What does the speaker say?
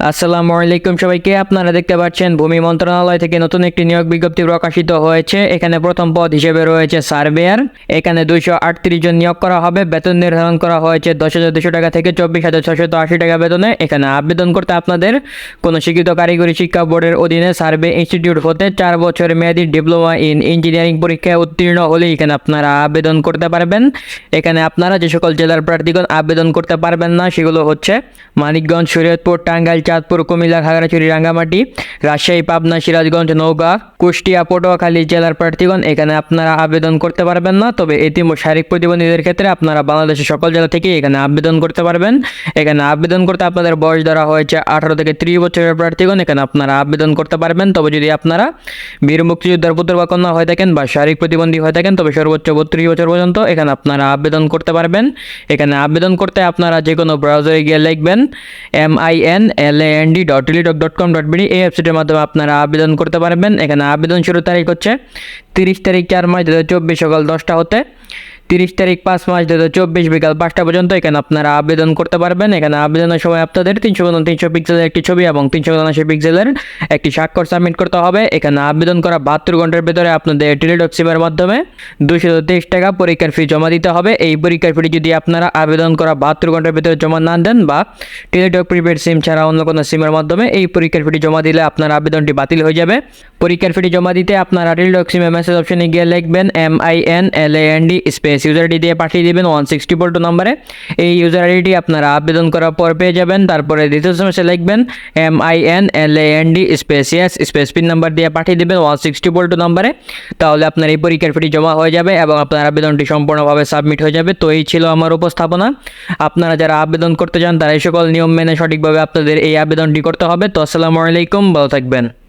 আসসালামু আলাইকুম সবাইকে, আপনারা দেখতে পাচ্ছেন ভূমি মন্ত্রণালয় থেকে নতুন একটি নিয়োগ বিজ্ঞপ্তি প্রকাশিত হয়েছে। এখানে প্রথম পদ হিসেবে রয়েছে সার্ভেয়ার। এখানে দুইশো আটত্রিশ জন নিয়োগ করা হবে। বেতন নির্ধারণ করা হয়েছে দশ হাজার দুশো টাকা থেকে চব্বিশ হাজার ছশত আশি টাকা বেতনে। এখানে আবেদন করতে আপনাদের কোনো শিক্ষিত কারিগরি শিক্ষা বোর্ডের অধীনে সার্ভে ইনস্টিটিউট হতে চার বছর মেয়াদী ডিপ্লোমা ইন ইঞ্জিনিয়ারিং পরীক্ষায় উত্তীর্ণ হলে এখানে আপনারা আবেদন করতে পারবেন। এখানে আপনারা যে সকল জেলার প্রার্থীগণ আবেদন করতে পারবেন না, সেগুলো হচ্ছে মানিকগঞ্জ, শরীয়তপুর, টাঙ্গাইল চাঁদপুর, কুমিল্লা, খাগড়াছড়ি, রাঙ্গামাটি, রাজশাহী, পাবনা, সিরাজগঞ্জ নৌকা কুষ্টিয়া, পটুয়াখালী জেলার প্রার্থীগণ এখানে আপনারা আবেদন করতে পারবেন না। তবে ও শারীরিক প্রতিবন্ধীদের ক্ষেত্রে আপনারা বাংলাদেশের সকল জেলা থেকে এখানে আবেদন করতে পারবেন। এখানে আবেদন করতে আপনাদের বয়স ধরা হয়েছে আঠারো থেকে ত্রিশ বছরের প্রার্থীগণ এখানে আপনারা আবেদন করতে পারবেন। তবে যদি আপনারা বীর মুক্তিযোদ্ধার পুত্র বা কন্যা হয়ে থাকেন বা শারীরিক প্রতিবন্ধী হয়ে থাকেন, তবে সর্বোচ্চ বত্রিশ বছর পর্যন্ত এখানে আপনারা আবেদন করতে পারবেন। এখানে আবেদন করতে আপনারা যে কোনো ব্রাউজারে গিয়ে লিখবেন M I N L A N D dot dot com dot BD এই ওয়েবসাইটের মাধ্যমে আপনারা আবেদন করতে পারবেন। এখানে আবেদন শুরু তারিখ হচ্ছে তিরিশ তারিখ চার মাস দু হাজার চব্বিশ সকাল দশটা হতে। তিরিশ তারিখ পাঁচ মাস দু হাজার চব্বিশ বিকাল পাঁচটা পর্যন্ত এখানে আপনারা আবেদন করতে পারবেন। এখানে আবেদনের সময় আপনাদের তিনশো গুণ তিনশো পিক্সেলের একটি ছবি এবং তিনশো উনআশি পিক্সেলের একটি স্বাক্ষর সাবমিট করতে হবে। এখানে আবেদন করা বাহাত্তর ঘণ্টার ভিতরে আপনাদের টেলিটক সিমের মাধ্যমে দুশো তেইশ টাকা পরীক্ষার ফি জমা দিতে হবে। এই পরীক্ষার ফি যদি আপনারা আবেদন করা বাহাত্তর ঘণ্টার ভিতরে জমা না দেন বা টেলিটক প্রিপেড সিম ছাড়া অন্য কোনো সিমের মাধ্যমে এই পরীক্ষার ফিটি জমা দিলে আপনার আবেদনটি বাতিল হয়ে যাবে। পরীক্ষার ফিটি জমা দিতে আপনারা টেলিটক সিমে মেসেজ অপশনে গিয়ে লিখবেন M I N L A N D space user ID দিয়ে পাঠিয়ে দিবেন ওয়ান সিক্সটি ফোর টু নম্বরে। এই ইউজার আইডিটি আপনারা আবেদন করার পর পেয়ে যাবেন। তারপরে দ্বিতীয় সমস্যা লিখবেন M I N L A N D space S space pin number দিয়ে পাঠিয়ে দেবেন ওয়ান সিক্সটি ফোর টু নম্বরে। তাহলে আপনার এই পরীক্ষার ফিটি জমা হয়ে যাবে এবং আপনার আবেদনটি সম্পূর্ণভাবে সাবমিট হয়ে যাবে। তো এই ছিল আমার উপস্থাপনা। আপনারা যারা আবেদন করতে চান, তারা এই সকল নিয়ম মেনে সঠিকভাবে আপনাদের এই আবেদনটি করতে হবে। তো আসসালামু আলাইকুম, ভালো থাকবেন।